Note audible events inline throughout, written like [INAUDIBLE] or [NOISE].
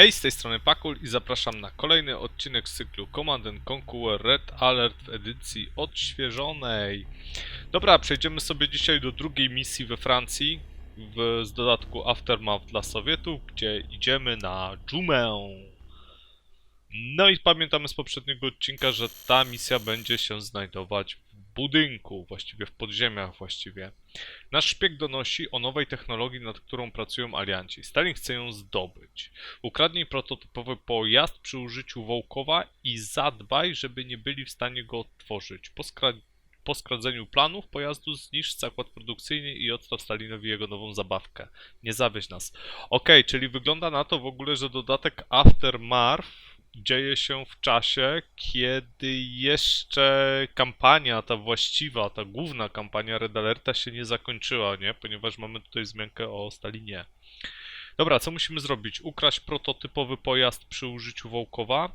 Hej, z tej strony Pakul i zapraszam na kolejny odcinek z cyklu Command and Conquer Red Alert w edycji odświeżonej. Dobra, przejdziemy sobie dzisiaj do drugiej misji we Francji w, z dodatku Aftermath dla Sowietów, gdzie idziemy na Dżumę. No i pamiętamy z poprzedniego odcinka, że ta misja będzie się znajdować budynku, właściwie w podziemiach właściwie. Nasz szpieg donosi o nowej technologii, nad którą pracują alianci. Stalin chce ją zdobyć. Ukradnij prototypowy pojazd przy użyciu Wołkowa i zadbaj, żeby nie byli w stanie go odtworzyć. Po, skra- po skradzeniu planów pojazdu zniszcz zakład produkcyjny i odstaw Stalinowi jego nową zabawkę. Nie zawieź nas. Okej, czyli wygląda na to w ogóle, że dodatek Aftermath dzieje się w czasie, kiedy jeszcze kampania, ta właściwa, ta główna kampania Red Alerta się nie zakończyła, nie? Ponieważ mamy tutaj wzmiankę o Stalinie. Dobra, co musimy zrobić? Ukraść prototypowy pojazd przy użyciu Wołkowa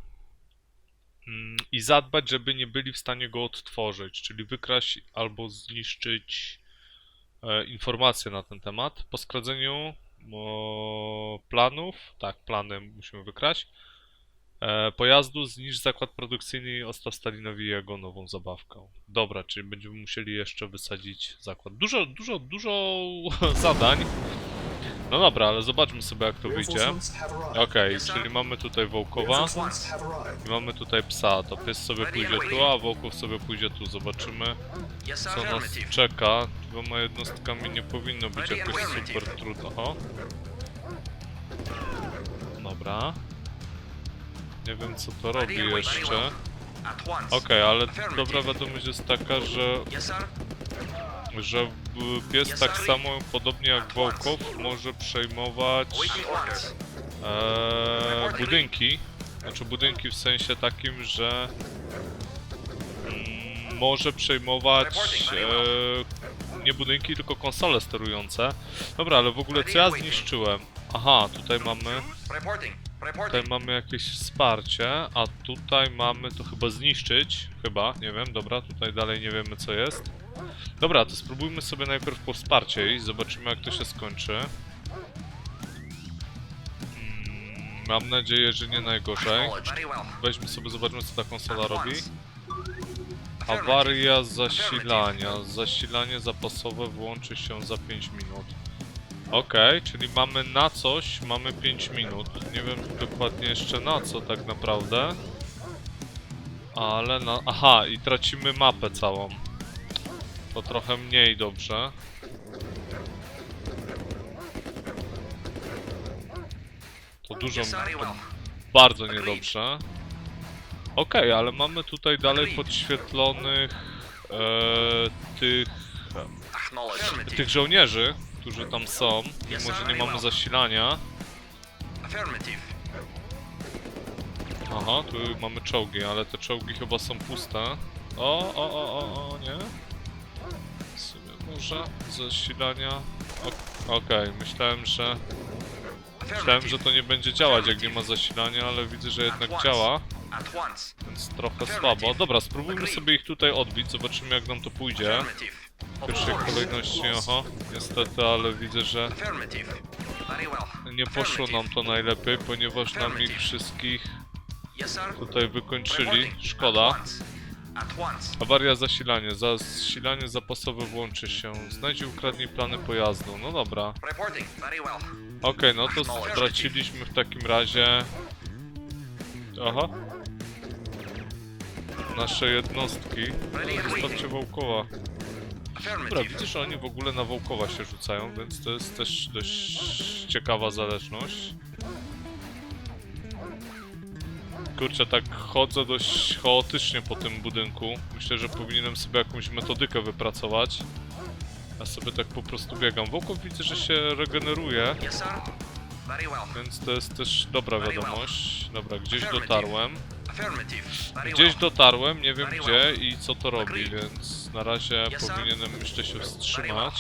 mm, i zadbać, żeby nie byli w stanie go odtworzyć, czyli wykraść albo zniszczyć e, informacje na ten temat. Po skradzeniu planów, tak, plany musimy wykraść, pojazdu zniszcz zakład produkcyjny i Stalinowi jego nową zabawkę. Dobra, czyli będziemy musieli jeszcze wysadzić zakład. Dużo, dużo, dużo [LAUGHS] zadań. No dobra, ale zobaczmy sobie jak to wyjdzie. Okej, czyli mamy tutaj Wołkowa i mamy tutaj psa. To pies sobie pójdzie tu, a Wołków sobie pójdzie tu. Zobaczymy co nas czeka. Dwoma jednostkami nie powinno być jakoś super trudno. Dobra. Nie wiem co to robi jeszcze. Okej, ale dobra wiadomość jest taka, że, że pies tak samo, podobnie jak Wołkow, może przejmować e, budynki. Znaczy budynki w sensie takim, że mm, może przejmować e, nie budynki, tylko konsole sterujące. Dobra, ale w ogóle co ja zniszczyłem? Aha, tutaj mamy Tutaj mamy jakieś wsparcie, a tutaj mamy to chyba zniszczyć. Chyba, nie wiem, dobra, tutaj dalej nie wiemy co jest. Dobra, to spróbujmy sobie najpierw po wsparcie i zobaczymy jak to się skończy. Mm, Mam nadzieję, że nie najgorzej. Weźmy sobie, zobaczmy co ta konsola robi. Awaria zasilania. Zasilanie zapasowe włączy się za 5 minut. Okej, czyli mamy na coś, mamy 5 minut. Nie wiem dokładnie jeszcze na co tak naprawdę. Ale na... Aha, i tracimy mapę całą. To trochę mniej dobrze. To dużo... To bardzo niedobrze. Okej, ale mamy tutaj dalej podświetlonych e, tych, tych żołnierzy, którzy tam są, mimo że nie mamy zasilania. Aha, tu mamy czołgi, ale te czołgi chyba są puste. O, o, o, o, o, nie? W sumie może zasilania... Okej, myślałem, że... Myślałem, że to nie będzie działać jak nie ma zasilania, ale widzę, że jednak działa, więc trochę słabo. Dobra, spróbujmy sobie ich tutaj odbić, zobaczymy jak nam to pójdzie. W pierwszej kolejności, aha, niestety, ale widzę, że nie poszło nam to najlepiej, ponieważ nam ich wszystkich tutaj wykończyli. Szkoda. Awaria zasilanie. Zasilanie zapasowe włączy się. Znajdź i ukradnij plany pojazdu. No dobra. Okej, no to straciliśmy w takim razie... Aha. Nasze jednostki. Zostawcie Wołkowa. Dobra, widzę, że oni w ogóle na Wołkowa się rzucają, więc to jest też dość ciekawa zależność. Kurczę, tak chodzę dość chaotycznie po tym budynku. Myślę, że powinienem sobie jakąś metodykę wypracować. Ja sobie tak po prostu biegam. Wołkow widzę, że się regeneruje, więc to jest też dobra wiadomość. Dobra, gdzieś dotarłem. Gdzieś dotarłem, nie wiem gdzie i co to robi, więc na razie powinienem myślę się wstrzymać.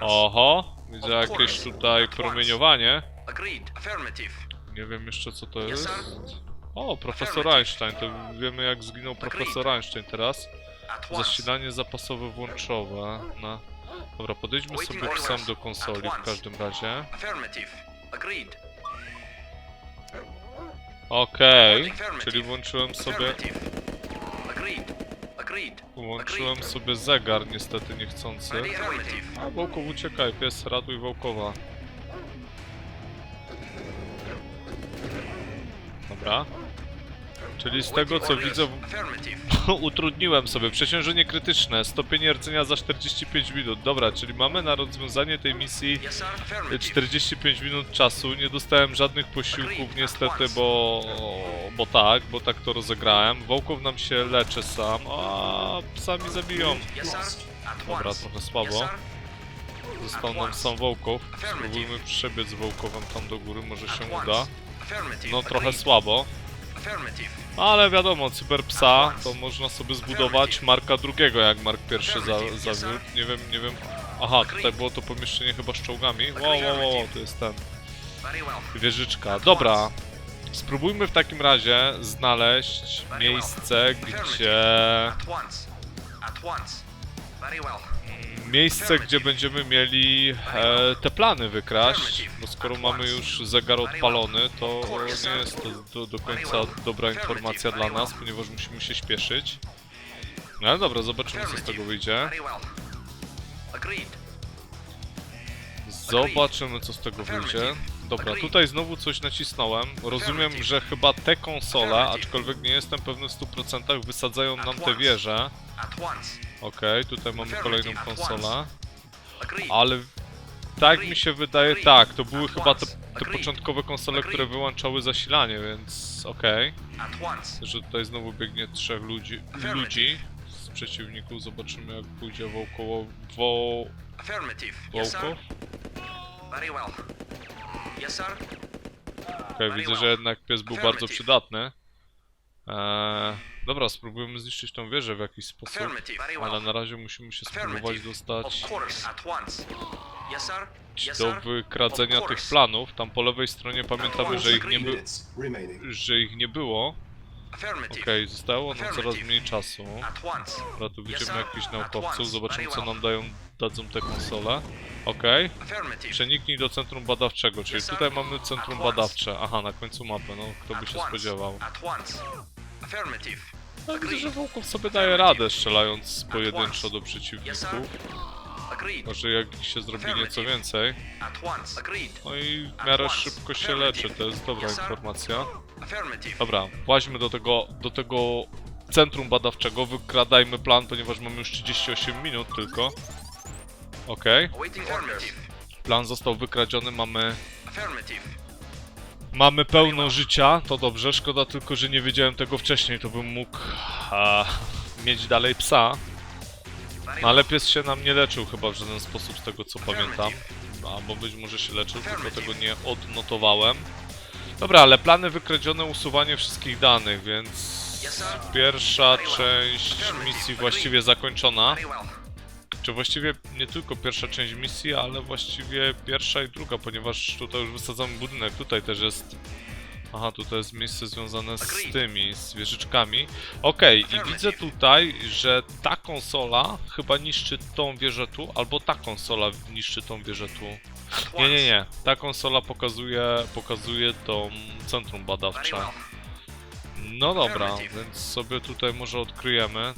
Oho, widzę jakieś tutaj promieniowanie. Nie wiem jeszcze co to jest. O, profesor Einstein, to wiemy jak zginął profesor Einstein teraz. Zasilanie zapasowe włączowe. Na... Dobra, podejdźmy sobie sam do konsoli w każdym razie. Okej, czyli włączyłem sobie, włączyłem sobie zegar, niestety niechcący. A Wołkow uciekaj, pies, ratuj Wołkowa. Dobra. Czyli z tego co widzę, [LAUGHS] utrudniłem sobie przeciążenie krytyczne, stopień rdzenia za 45 minut. Dobra, czyli mamy na rozwiązanie tej misji Yes, sir. Affirmative. 45 minut czasu. Nie dostałem żadnych posiłków niestety, bo... bo tak, bo tak to rozegrałem. Wołkow nam się leczy sam, a sami zabiją. Yes, sir. At Dobra, trochę słabo. Został nam sam Wołkow. Spróbujmy przebiec z Wołkowem tam do góry, może się uda. No trochę słabo. Ale wiadomo, cyber psa to można sobie zbudować Marka II, jak Mark I za, zawiódł. Nie wiem, nie wiem. Aha, tutaj było to pomieszczenie chyba z czołgami. Wow, wow, wow, to jest ten. Wieżyczka. Dobra. Spróbujmy w takim razie znaleźć miejsce, gdzie... Miejsce, gdzie będziemy mieli e, te plany wykraść, bo skoro mamy już zegar odpalony, to nie jest to do, do końca dobra informacja dla nas, ponieważ musimy się śpieszyć. No ale dobra, zobaczymy co z tego wyjdzie. Zobaczymy co z tego wyjdzie. Dobra, tutaj znowu coś nacisnąłem. Rozumiem, że chyba te konsole, aczkolwiek nie jestem pewny w 100%, wysadzają nam te wieże. Okej, tutaj mamy kolejną konsolę. Ale tak mi się wydaje, tak, to były chyba te, te początkowe konsole, które wyłączały zasilanie, więc okej. Once. Że tutaj znowu biegnie trzech ludzi, ludzi z przeciwników, zobaczymy jak pójdzie wokoło, wo, Affirmative. Okej, widzę, że jednak pies był bardzo przydatny. Eee, dobra, spróbujemy zniszczyć tą wieżę w jakiś sposób, ale na razie musimy się spróbować dostać do wykradzenia tych planów. Tam po lewej stronie pamiętamy, że ich nie, by, że ich nie było. Okej, zostało nam coraz mniej czasu. Dobra, tu widzimy jakichś naukowców, zobaczymy co nam dają, dadzą te konsole. Okej, przeniknij do centrum badawczego, czyli tutaj mamy centrum badawcze. Aha, na końcu mapy, no kto by się spodziewał. No, widzę, że. Wołkow sobie daje radę strzelając pojedynczo do przeciwników. Może jak się zrobi nieco więcej. No i w miarę szybko się leczy, to jest dobra informacja. Dobra, właźmy do tego, do tego centrum badawczego, wykradajmy plan, ponieważ mamy już 38 minut tylko. Okej, plan został wykradziony, mamy, mamy pełno życia, to dobrze, szkoda tylko, że nie wiedziałem tego wcześniej, to bym mógł a, mieć dalej psa. No ale pies się nam nie leczył chyba w żaden sposób z tego co pamiętam. Albo być może się leczył, tylko tego nie odnotowałem. Dobra, ale plany wykradzione, usuwanie wszystkich danych, więc pierwsza część misji właściwie zakończona. Czy właściwie nie tylko pierwsza część misji, ale właściwie pierwsza i druga, ponieważ tutaj już wysadzamy budynek, tutaj też jest... Aha, tutaj jest miejsce związane z tymi, z wieżyczkami. Okej, i widzę tutaj, że ta konsola chyba niszczy tą wieżę tu, albo ta konsola niszczy tą wieżę tu. Nie, nie, nie. Ta konsola pokazuje, pokazuje tą centrum badawcze. No dobra, więc sobie tutaj może odkryjemy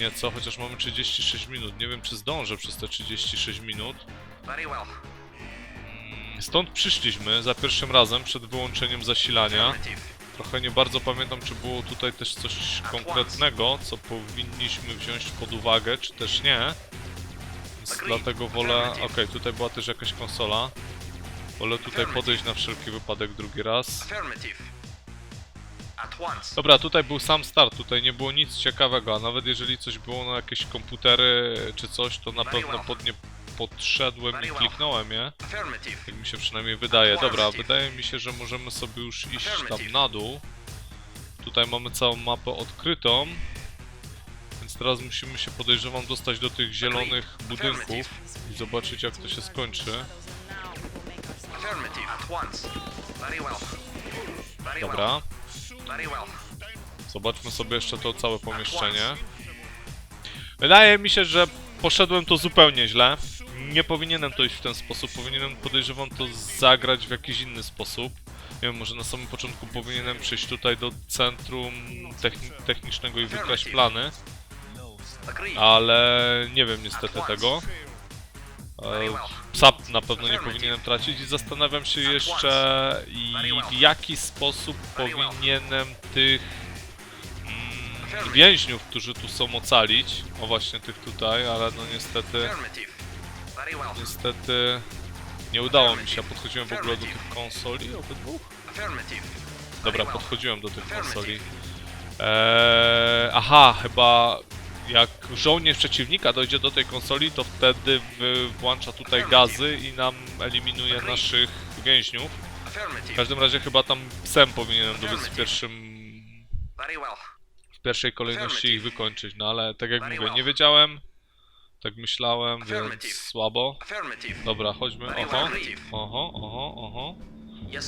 nieco, chociaż mamy 36 minut. Nie wiem, czy zdążę przez te 36 minut. Well. Stąd przyszliśmy za pierwszym razem przed wyłączeniem zasilania. Trochę nie bardzo pamiętam, czy było tutaj też coś konkretnego, co powinniśmy wziąć pod uwagę, czy też nie. Więc dlatego wolę... Okej, Affirmative. tutaj była też jakaś konsola. Wolę tutaj podejść na wszelki wypadek drugi raz. Dobra, tutaj był sam start, tutaj nie było nic ciekawego, a nawet jeżeli coś było na jakieś komputery czy coś, to na pewno pod nie podszedłem i kliknąłem je. Tak mi się przynajmniej wydaje. Dobra, wydaje mi się, że możemy sobie już iść tam na dół. Tutaj mamy całą mapę odkrytą. Więc teraz musimy się podejrzewam dostać do tych zielonych budynków i zobaczyć jak to się skończy. Dobra. Zobaczmy sobie jeszcze to całe pomieszczenie. Wydaje mi się, że poszedłem to zupełnie źle. Nie powinienem to iść w ten sposób, powinienem podejrzewam to zagrać w jakiś inny sposób. Nie wiem, może na samym początku powinienem przyjść tutaj do centrum techni technicznego i wykraść plany, ale nie wiem niestety tego. E, Psa na pewno nie powinienem tracić i zastanawiam się jeszcze w jaki sposób powinienem tych mm, więźniów, którzy tu są ocalić. O właśnie tych tutaj, ale no niestety, niestety nie udało mi się. Podchodziłem w ogóle do tych konsoli obydwu. Dobra, podchodziłem do tych konsoli. Eee, aha, chyba jak żołnierz przeciwnika dojdzie do tej konsoli, to wtedy włącza tutaj gazy i nam eliminuje naszych więźniów. W każdym razie chyba tam psem powinienem dobiec w pierwszym... W pierwszej kolejności ich wykończyć, no ale tak jak mówię, nie wiedziałem, tak myślałem, więc słabo. Dobra, chodźmy, oho, oho, oho, oho.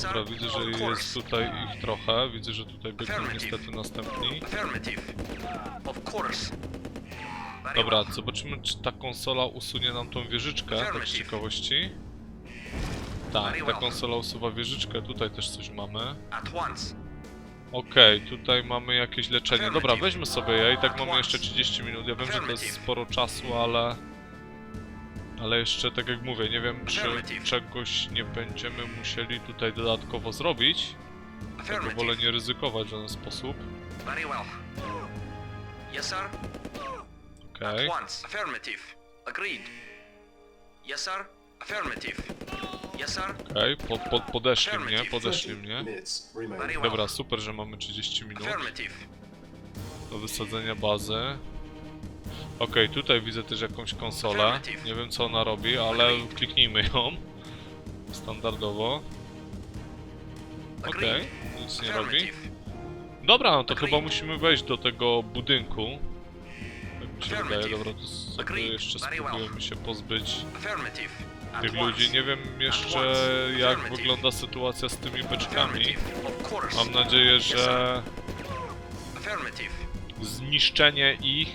Dobra, widzę, że jest tutaj ich trochę, widzę, że tutaj biegną niestety następni. Dobra, zobaczymy, czy ta konsola usunie nam tą wieżyczkę, tak z ciekawości. Tak, ta konsola usuwa wieżyczkę, tutaj też coś mamy. Okej, tutaj mamy jakieś leczenie. Dobra, weźmy sobie je i tak mamy jeszcze 30 minut. Ja wiem, że to jest sporo czasu, ale... Ale jeszcze, tak jak mówię, nie wiem, czy czegoś nie będziemy musieli tutaj dodatkowo zrobić. Tego wolę nie ryzykować w żaden sposób. Yes, sir. Okej. At once. Affirmative. Agreed. Yes, sir. Affirmative. Yes, sir. Okej, po, po, podeszli mnie, podeszli mnie. minutes remain. Very well. Dobra, super, że mamy 30 minut. Affirmative. do wysadzenia bazy. Okej, tutaj widzę też jakąś konsolę. Nie wiem co ona robi, ale kliknijmy ją. Standardowo. Okej, nic nie robi. Dobra, no to chyba musimy wejść do tego budynku. Mi się wydaje, dobra, to sobie jeszcze spróbujemy się pozbyć. Tych ludzi. Nie wiem jeszcze jak wygląda sytuacja z tymi beczkami. Mam nadzieję, że zniszczenie ich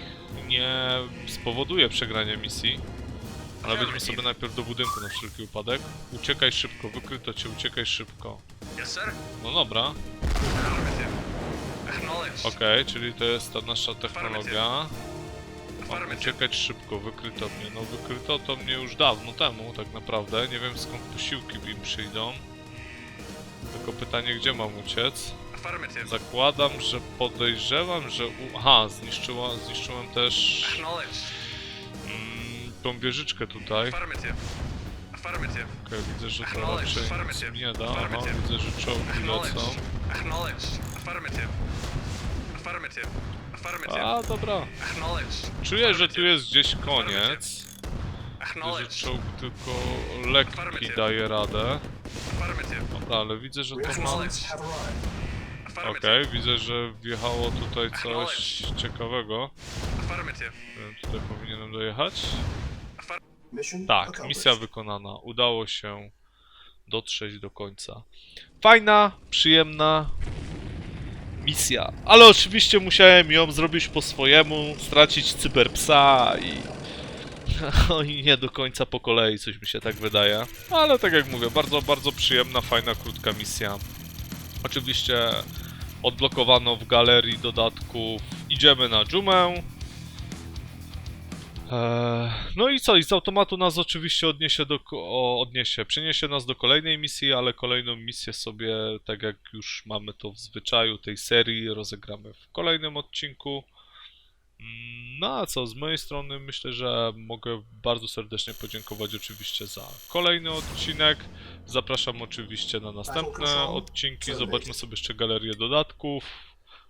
nie spowoduje przegrania misji. Ale wejdźmy sobie najpierw do budynku na wszelki wypadek. Uciekaj szybko, wykryto cię, uciekaj szybko. No dobra, okej, czyli to jest ta nasza technologia. Mam uciekać szybko, wykryto mnie. No wykryto to mnie już dawno temu, tak naprawdę. Nie wiem skąd posiłki mi przyjdą. Tylko pytanie, gdzie mam uciec? Zakładam, że podejrzewam, że... U... Aha, zniszczyła, zniszczyłem też mm, tą wieżyczkę tutaj. Affirmative. Okej, widzę, że to raczej nie da. Aha, widzę, że czołgi lecą. Acknowledged. Affirmative. Affirmative. A, dobra. Czuję, że tu jest gdzieś koniec. Widzę, że czołg tylko lekki daje radę. Dobra, ale widzę, że to ma... Okej, Affirmative. widzę, że wjechało tutaj coś ciekawego. Wiem, Tutaj powinienem dojechać. Tak, misja wykonana. Udało się dotrzeć do końca. Fajna, przyjemna misja. Ale oczywiście musiałem ją zrobić po swojemu, stracić cyberpsa i... [LAUGHS] No i nie do końca po kolei, coś mi się tak wydaje. Ale tak jak mówię, bardzo, bardzo przyjemna, fajna, krótka misja. Oczywiście odblokowano w galerii dodatków Idziemy na dżumę. Eee, no i co? I z automatu nas oczywiście odniesie do. O, odniesie. Przeniesie nas do kolejnej misji, ale kolejną misję sobie, tak jak już mamy to w zwyczaju tej serii, rozegramy w kolejnym odcinku. Mm, No a co, z mojej strony myślę, że mogę bardzo serdecznie podziękować oczywiście za kolejny odcinek. Zapraszam oczywiście na następne odcinki. Zobaczmy sobie jeszcze galerię dodatków.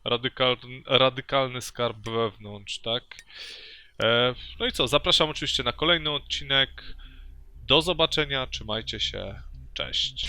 Radykalny, radykalny skarb wewnątrz, tak? E, No i co, zapraszam oczywiście na kolejny odcinek. Do zobaczenia, trzymajcie się, cześć.